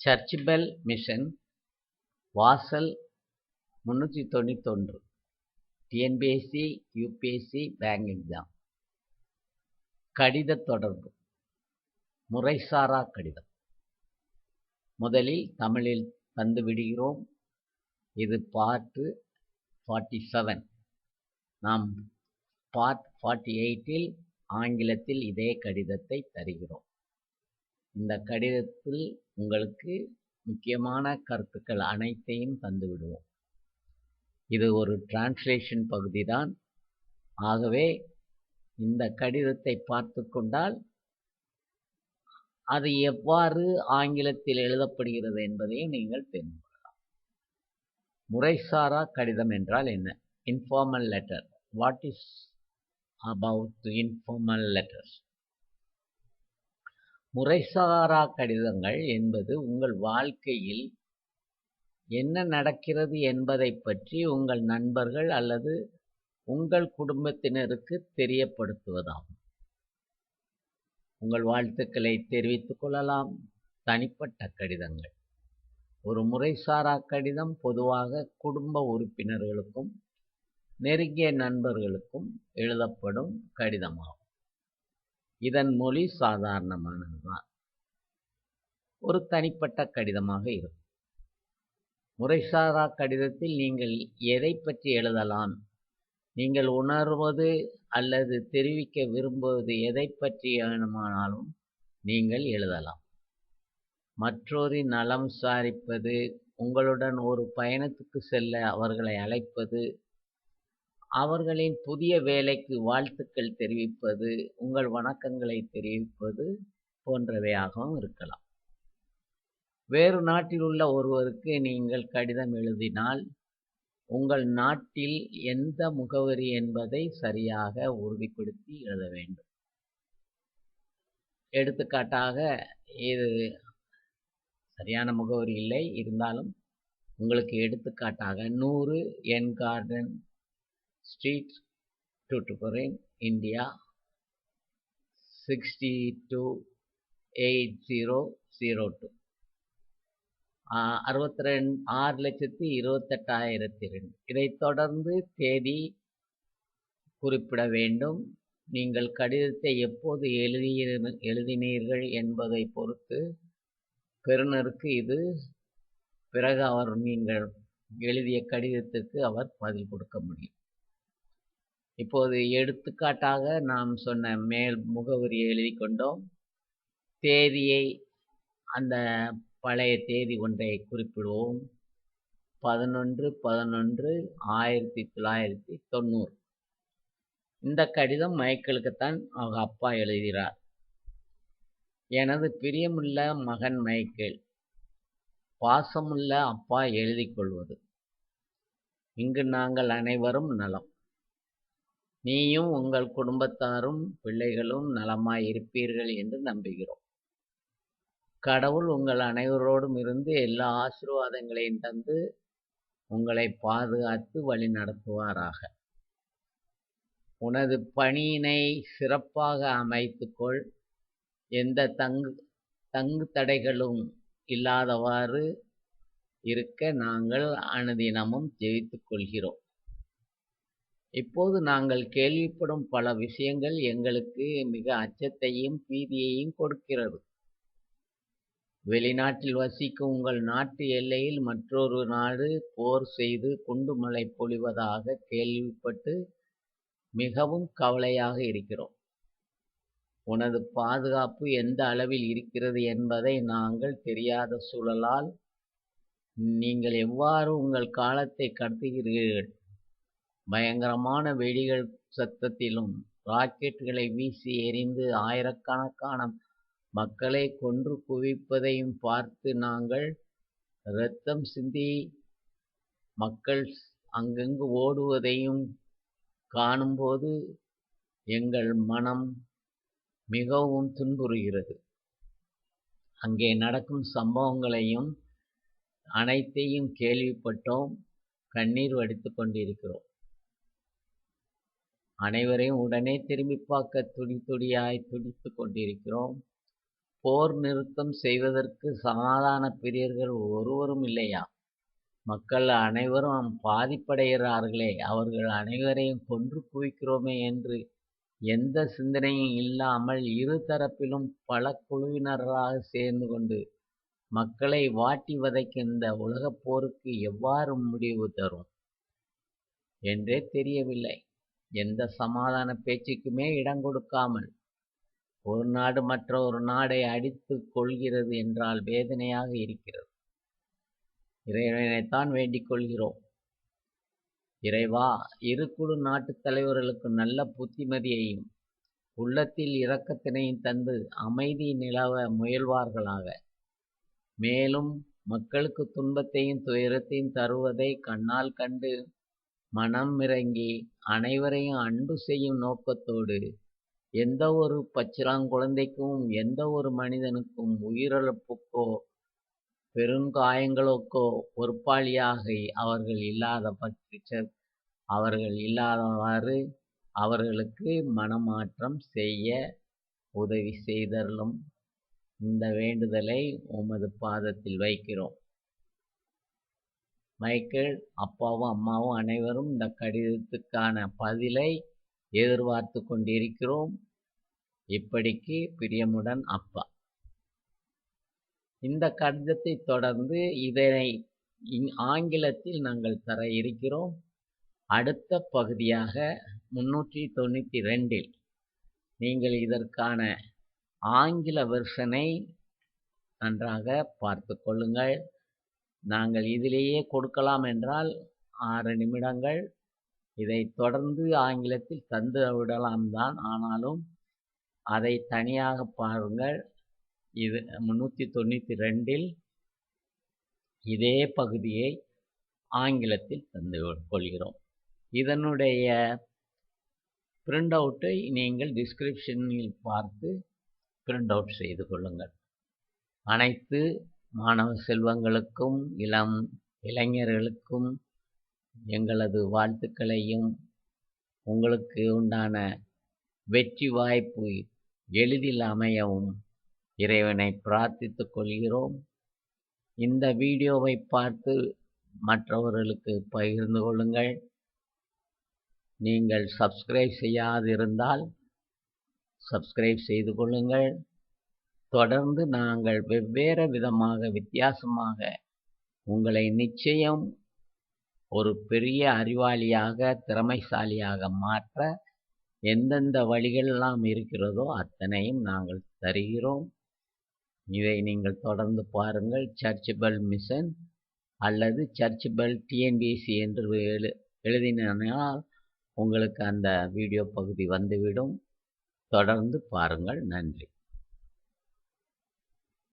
சர்ச்பெல் mission வாசல் முந்நூற்றி தொண்ணூத்தொன்று டிஎன்பிஎஸ்சி யூபிஎஸ்சி பேங்க் எக்ஸாம் கடித தொடர்பு. முறைசாரா கடிதம். முதலில் தமிழில் தந்து விடுகிறோம். இது பார்ட்டு ஃபார்ட்டி செவன் நாம் பார்ட் ஃபார்ட்டி எயிட்டில் ஆங்கிலத்தில் இதே கடிதத்தை தருகிறோம். இந்த கடிதத்தில் உங்களுக்கு முக்கியமான கருத்துக்கள் அனைத்தையும் தந்துவிடுவோம் இது ஒரு டிரான்ஸ்லேஷன் பகுதி தான் ஆகவே இந்த கடிதத்தை பார்த்து கொண்டால் அது எவ்வாறு ஆங்கிலத்தில் எழுதப்படுகிறது என்பதையும் நீங்கள் தெரிந்து கொள்ளலாம். முறைசாரா கடிதம் என்றால் என்ன? Informal letter what is about informal letters முறைசாரா கடிதங்கள் என்பது உங்கள் வாழ்க்கையில் என்ன நடக்கிறது என்பதை பற்றி உங்கள் நண்பர்கள் அல்லது உங்கள் குடும்பத்தினருக்கு தெரியப்படுத்துவதாகும். உங்கள் வாழ்த்துக்களை தெரிவித்துக் கொள்ளலாம். தனிப்பட்ட கடிதங்கள். ஒரு முறைசாரா கடிதம் பொதுவாக குடும்ப உறுப்பினர்களுக்கும் நெருங்கிய நண்பர்களுக்கும் எழுதப்படும் கடிதமாகும். இதன் மொழி சாதாரணமானதுதான். ஒரு தனிப்பட்ட கடிதமாக இருக்கும். முறைசாரா கடிதத்தில் நீங்கள் எதை பற்றி எழுதலாம்? நீங்கள் உணர்வது அல்லது தெரிவிக்க விரும்புவது எதை பற்றி வேணுமானாலும் நீங்கள் எழுதலாம். மற்றொரு நலம் விசாரிப்பது உங்களுடன் ஒரு பயணத்துக்கு செல்ல அவர்களை அழைப்பது அவர்களின் புதிய வேலைக்கு வாழ்த்துக்கள் தெரிவிப்பது உங்கள் வணக்கங்களை தெரிவிப்பது போன்றவையாகவும் இருக்கலாம். வேறு நாட்டில் உள்ள ஒருவருக்கு நீங்கள் கடிதம் எழுதினால் உங்கள் நாட்டில் எந்த முகவரி என்பதை சரியாக உறுதிப்படுத்தி எழுத வேண்டும். எடுத்துக்காட்டாக இது சரியான முகவரி இல்லை. இருந்தாலும் உங்களுக்கு எடுத்துக்காட்டாக நூறு என் garden street டூட்டுக்குரேன் India sixty two eight zero zero two அறுபத்தி ரெண்டு ஆறு லட்சத்தி இருபத்தெட்டாயிரத்தி ரெண்டு இதைத் தொடர்ந்து தேதி குறிப்பிட வேண்டும். நீங்கள் கடிதத்தை எப்போது எழுதிய எழுதினீர்கள் என்பதை பொறுத்து பெறுநருக்கு இது பிறகு அவர் நீங்கள் எழுதிய கடிதத்துக்கு அவர் பதில் கொடுக்க முடியும். இப்போது எடுத்துக்காட்டாக நாம் சொன்ன மேல் முகவரியை எழுதி கொண்டோம். தேதியை அந்த பழைய தேதி ஒன்றை குறிப்பிடுவோம். பதினொன்று பதினொன்று ஆயிரத்தி தொள்ளாயிரத்தி தொண்ணூறு. இந்த கடிதம் மைக்கேலுக்குத்தான் அவங்க அப்பா எழுதுகிறார். எனது பிரியமுள்ள மகன் மைக்கேல் பாசமுள்ள அப்பா எழுதி கொள்வது. இங்கு நாங்கள் அனைவரும் நலம். நீயும் உங்கள் குடும்பத்தாரும் பிள்ளைகளும் நலமாய் இருப்பீர்கள் என்று நம்புகிறோம். கடவுள் உங்கள் அனைவரோடும் இருந்து எல்லா ஆசீர்வாதங்களையும் தந்து உங்களை பாதுகாத்து வழி நடத்துவாராக. உனது பணியினை சிறப்பாக அமைத்துக்கொள். எந்த தங்கு தங்கு தடைகளும் இல்லாதவாறு இருக்க நாங்கள் அனுதினமும் ஜெயித்துக் கொள்கிறோம் இப்போது நாங்கள் கேள்விப்படும் பல விஷயங்கள் எங்களுக்கு மிக அச்சத்தையும் பீதியையும் கொடுக்கிறது. வெளிநாட்டில் வசிக்கும் உங்கள் நாட்டு எல்லையில் மற்றொரு நாடு போர் செய்து குண்டுமலை பொழிவதாக கேள்விப்பட்டு மிகவும் கவலையாக இருக்கிறோம். உனது பாதுகாப்பு எந்த அளவில் இருக்கிறது என்பதை நாங்கள் தெரியாத சூழலால் நீங்கள் எவ்வாறு உங்கள் காலத்தை கடத்துகிறீர்கள்? பயங்கரமான வெடிகள் சத்தத்திலும் ராக்கெட்டுகளை வீசி எறிந்து ஆயிரக்கணக்கான மக்களை கொன்று குவிப்பதையும் பார்த்து நாங்கள் இரத்தம் சிந்தி மக்கள் அங்கங்கு ஓடுவதையும் காணும்போது எங்கள் மனம் மிகவும் துன்புறுகிறது. அங்கே நடக்கும் சம்பவங்களையும் அனைத்தையும் கேள்விப்பட்டோம் கண்ணீர் வடித்து கொண்டிருக்கிறோம். அனைவரையும் உடனே திரும்பி பார்க்க துடி துடியாய் துடித்து கொண்டிருக்கிறோம். போர் நிறுத்தம் செய்வதற்கு சமாதான பிரியர்கள் ஒருவரும் இல்லையா? மக்கள் அனைவரும் பாதிப்படைகிறார்களே அவர்கள் அனைவரையும் கொன்று குவிக்கிறோமே என்று எந்த சிந்தனையும் இல்லாமல் இரு தரப்பிலும் பல குழுவினராக சேர்ந்து கொண்டு மக்களை வாட்டி வதைக்கின்ற உலகப் போருக்கு எவ்வாறு முடிவு தரும்? என்றே தெரியவில்லை. எந்த சமாதான பேச்சுக்குமே இடம் கொடுக்காமல் ஒரு நாடு மற்ற ஒரு நாடை அடித்து கொள்கிறது என்றால் வேதனையாக இருக்கிறது. இறைவனைத்தான் வேண்டிக் கொள்கிறோம். இறைவா இரு குழு நாட்டுத் தலைவர்களுக்கு நல்ல புத்திமதியையும் உள்ளத்தில் இரக்கத்தினையும் தந்து அமைதி நிலவ முயல்வார்களாக. மேலும் மக்களுக்கு துன்பத்தையும் துயரத்தையும் தருவதை கண்ணால் கண்டு மனம் இறங்கி அனைவரையும் அன்பு செய்யும் நோக்கத்தோடு எந்த ஒரு பச்சிளாங்குழந்தைக்கும் எந்த ஒரு மனிதனுக்கும் உயிரிழப்புக்கோ பெருங்காயங்களுக்கோ பொறுப்பாளியாக அவர்கள் இல்லாத பட்ச அவர்கள் இல்லாதவாறு அவர்களுக்கு மனமாற்றம் செய்ய உதவி செய்தருளும். இந்த வேண்டுதலை உமது பாதத்தில் வைக்கிறோம். மைக்கேல் அப்பாவும் அம்மாவும் அனைவரும் இந்த கடிதத்துக்கான பதிலை எதிர்பார்த்து கொண்டிருக்கிறோம். இப்படிக்கு பிரியமுடன் அப்பா. இந்த கடிதத்தை தொடர்ந்து இதனை ஆங்கிலத்தில் நாங்கள் தர இருக்கிறோம். அடுத்த பகுதியாக முன்னூற்றி தொண்ணூற்றி ரெண்டில் நீங்கள் இதற்கான ஆங்கில வெர்ஷனை நன்றாக பார்த்து கொள்ளுங்கள். நாங்கள் இதிலேயே கொடுக்கலாம் என்றால் ஆறு நிமிடங்கள் இதை தொடர்ந்து ஆங்கிலத்தில் தந்து விடலாம் தான். ஆனாலும் அதை தனியாக பாருங்கள். இது முந்நூற்றி தொண்ணூற்றி ரெண்டில் இதே பகுதியை ஆங்கிலத்தில் தந்து கொள்கிறோம். இதனுடைய பிரிண்ட் அவுட்டை நீங்கள் டிஸ்கிரிப்ஷனில் பார்த்து பிரிண்ட் அவுட் செய்து கொள்ளுங்கள். அனைத்து மாணவ செல்வங்களுக்கும் இளம் இளைஞர்களுக்கும் எங்களது வாழ்த்துக்களையும் உங்களுக்கு உண்டான வெற்றி வாய்ப்பு எளிதில் அமையவும் இறைவனை பிரார்த்தித்து கொள்கிறோம். இந்த வீடியோவை பார்த்து மற்றவர்களுக்கு பகிர்ந்து கொள்ளுங்கள். நீங்கள் சப்ஸ்கிரைப் செய்யாதிருந்தால் சப்ஸ்கிரைப் செய்து கொள்ளுங்கள். தொடர்ந்து நாங்கள் வெவ்வேறு விதமாக வித்தியாசமாக உங்களை நிச்சயம் ஒரு பெரிய அறிவாளியாக திறமைசாலியாக மாற்ற எந்தெந்த வழிகளெல்லாம் இருக்கிறதோ அத்தனையும் நாங்கள் தருகிறோம். இதை நீங்கள் தொடர்ந்து பாருங்கள். சர்ச்சுபல் மிஷன் அல்லது சர்ச்சுபல் டிஎன்பிசி என்று எழு எழுதினால் உங்களுக்கு அந்த வீடியோ பகுதி வந்துவிடும். தொடர்ந்து பாருங்கள். நன்றி.